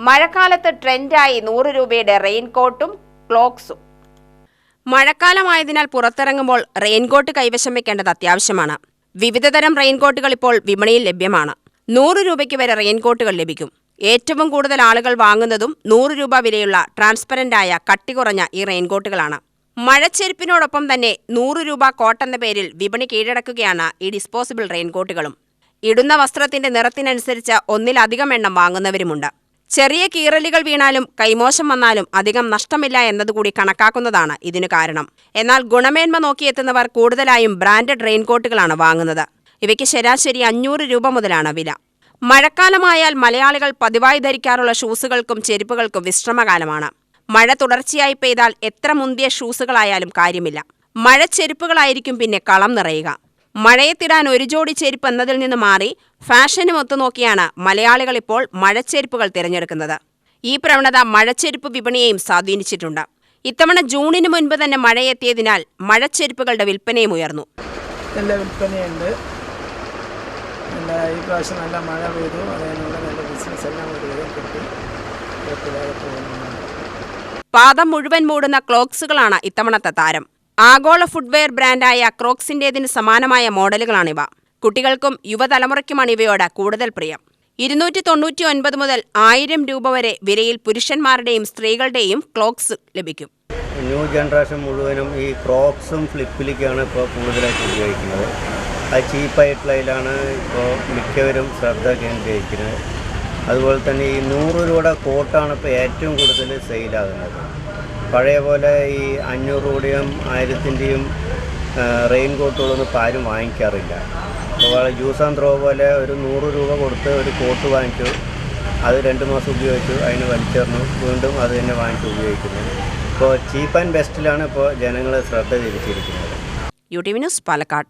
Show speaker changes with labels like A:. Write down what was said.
A: മഴക്കാലത്ത് ട്രെൻഡായി നൂറ് രൂപയുടെ റെയിൻകോട്ടും ക്ലോക്സും. മഴക്കാലമായതിനാൽ പുറത്തിറങ്ങുമ്പോൾ റെയിൻകോട്ട് കൈവശം വെക്കേണ്ടത് അത്യാവശ്യമാണ്. വിവിധതരം റെയിൻകോട്ടുകൾ ഇപ്പോൾ വിപണിയിൽ ലഭ്യമാണ്. നൂറ് രൂപയ്ക്ക് വരെ റെയിൻകോട്ടുകൾ ലഭിക്കും. ഏറ്റവും കൂടുതൽ ആളുകൾ വാങ്ങുന്നതും നൂറ് രൂപ വിലയുള്ള ട്രാൻസ്പെറന്റായ കട്ടി കുറഞ്ഞ ഈ റെയിൻകോട്ടുകളാണ്. മഴച്ചെരുപ്പിനോടൊപ്പം തന്നെ നൂറ് രൂപ കോട്ടെന്ന പേരിൽ വിപണി കീഴടക്കുകയാണ് ഈ ഡിസ്പോസിബിൾ റെയിൻകോട്ടുകളും. ഇടുന്ന വസ്ത്രത്തിന്റെ നിറത്തിനനുസരിച്ച് ഒന്നിലധികം എണ്ണം വാങ്ങുന്നവരുമുണ്ട്. ചെറിയ കീറലുകൾ വീണാലും കൈമോശം വന്നാലും അധികം നഷ്ടമില്ല എന്നതുകൂടി കണക്കാക്കുന്നതാണ് ഇതിനു കാരണം. എന്നാൽ ഗുണമേന്മ നോക്കിയെത്തുന്നവർ കൂടുതലായും ബ്രാൻഡഡ് റെയിൻകോട്ടുകളാണ് വാങ്ങുന്നത്. ഇവയ്ക്ക് ശരാശരി അഞ്ഞൂറ് രൂപ മുതലാണ് വില. മഴക്കാലമായാൽ മലയാളികൾ പതിവായി ധരിക്കാറുള്ള ഷൂസുകൾക്കും ചെരുപ്പുകൾക്കും വിശ്രമകാലമാണ്. മഴ തുടർച്ചയായി പെയ്താൽ എത്ര മുന്തിയ ഷൂസുകളായാലും കാര്യമില്ല. മഴ ചെരുപ്പുകളായിരിക്കും പിന്നെ കളം നിറയുക. മഴയത്തിടാൻ ഒരു ജോഡി ചെരുപ്പ് എന്നതിൽ നിന്ന് മാറി ഫാഷനും ഒത്തുനോക്കിയാണ് മലയാളികൾ ഇപ്പോൾ മഴച്ചെരുപ്പുകൾ തിരഞ്ഞെടുക്കുന്നത്. ഈ പ്രവണത മഴച്ചെരുപ്പ് വിപണിയെയും സ്വാധീനിച്ചിട്ടുണ്ട്. ഇത്തവണ ജൂണിന് മുൻപ് തന്നെ മഴയെത്തിയതിനാൽ മഴച്ചെരുപ്പുകളുടെ വിൽപ്പനയും ഉയർന്നു.
B: നല്ല വിൽപ്പനയുണ്ട്. നല്ല ഈ പ്രാവശ്യം നല്ല മഴ പെയ്തു. അതിനുള്ള നല്ല ബിസിനസ് എല്ലാം കിട്ടി.
A: പാദം മുഴുവൻ മൂടുന്ന ക്ലോക്സുകളാണ് ഇത്തവണത്തെ താരം. ആഗോള ഫുട്വെയർ ബ്രാൻഡായ ക്രോക്സിന്റേതിന് സമാനമായ മോഡലുകളാണിവ. കുട്ടികൾക്കും യുവതലമുറയ്ക്കുമാണ് ഇവയോട് കൂടുതൽ പ്രിയം. ഇരുന്നൂറ്റി തൊണ്ണൂറ്റി ഒൻപത് മുതൽ ആയിരം രൂപ വരെ വിലയിൽ പുരുഷന്മാരുടെയും സ്ത്രീകളുടെയും ക്ലോക്സ് ലഭിക്കും.
C: ന്യൂ ജനറേഷൻ മുഴുവനും ഈ ക്രോക്സും ഫ്ലിപ്പിലേക്കാണ് ഇപ്പോൾ കൂടുതലായിട്ട് ഉപയോഗിക്കുന്നത്. അത് ചീപ്പായിട്ടുള്ളതിലാണ് ഇപ്പോൾ മിക്കവരും ശ്രദ്ധ കേന്ദ്രീകരിക്കുന്നത്. അതുപോലെ തന്നെ ഈ നൂറ് രൂപയുടെ കോട്ടാണ് ഇപ്പോൾ ഏറ്റവും കൂടുതൽ സെയിലാകുന്നത്. പഴയ പോലെ ഈ അഞ്ഞൂറ് രൂപയും ആയിരത്തിന്റെയും റെയിൻ കോട്ടുകളൊന്നും ഇപ്പോൾ ആരും വാങ്ങിക്കാറില്ല. അപ്പോൾ ജ്യൂസ് ആൻഡ് ത്രോ പോലെ ഒരു നൂറ് രൂപ കൊടുത്ത് ഒരു കോട്ട് വാങ്ങിച്ചു. അത് രണ്ട് മാസം ഉപയോഗിച്ചു അതിന് വലിച്ചെറിഞ്ഞു. വീണ്ടും അത് തന്നെ വാങ്ങിച്ച് ഉപയോഗിക്കുന്നു. ഇപ്പോൾ ചീപ്പ് ആൻഡ് ബെസ്റ്റിലാണ് ഇപ്പോൾ ജനങ്ങൾ ശ്രദ്ധ തിരിച്ചിരിക്കുന്നത്.
A: U T V news Palakkad.